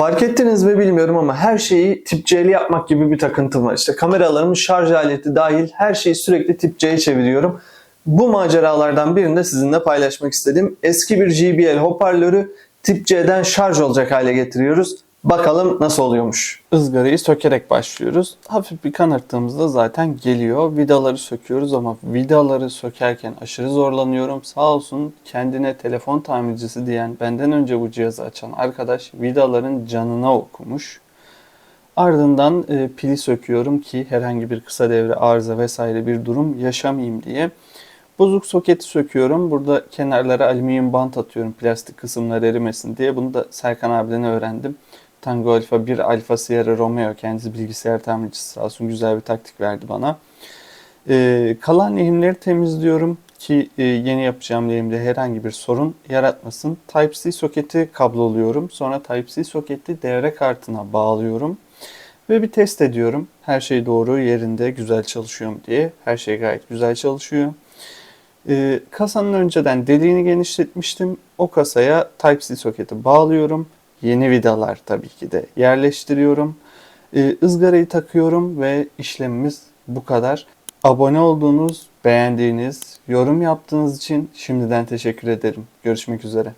Fark ettiniz mi bilmiyorum ama her şeyi tip C'li yapmak gibi bir takıntım var. İşte kameralarımın şarj aleti dahil her şeyi sürekli tip C'ye çeviriyorum. Bu maceralardan birini de sizinle paylaşmak istedim. Eski bir JBL hoparlörü tip C'den şarj olacak hale getiriyoruz. Bakalım nasıl oluyormuş. Izgarayı sökerek başlıyoruz. Hafif bir kanırttığımızda zaten geliyor. Vidaları söküyoruz ama vidaları sökerken aşırı zorlanıyorum. Sağ olsun kendine telefon tamircisi diyen benden önce bu cihazı açan arkadaş vidaların canına okumuş. Ardından e, pili söküyorum ki herhangi bir kısa devre arıza vesaire bir durum yaşamayayım diye. Bozuk soketi söküyorum. Burada kenarlara alüminyum bant atıyorum plastik kısımlar erimesin diye. Bunu da Serkan abiden öğrendim. Tango Alfa 1 Alfa Sierra Romeo kendisi bilgisayar tamircisi sağ olsun güzel bir taktik verdi bana. Ee, kalan lehimleri temizliyorum ki e, yeni yapacağım lehimde herhangi bir sorun yaratmasın. Type-C soketi kabloluyorum. Sonra Type-C soketi devre kartına bağlıyorum. Ve bir test ediyorum. Her şey doğru yerinde güzel çalışıyor diye. Her şey gayet güzel çalışıyor. Ee, kasanın önceden deliğini genişletmiştim. O kasaya Type-C soketi bağlıyorum. Yeni vidalar tabii ki de yerleştiriyorum. Ee, ızgarayı takıyorum ve işlemimiz bu kadar. Abone olduğunuz, beğendiğiniz, yorum yaptığınız için şimdiden teşekkür ederim. Görüşmek üzere.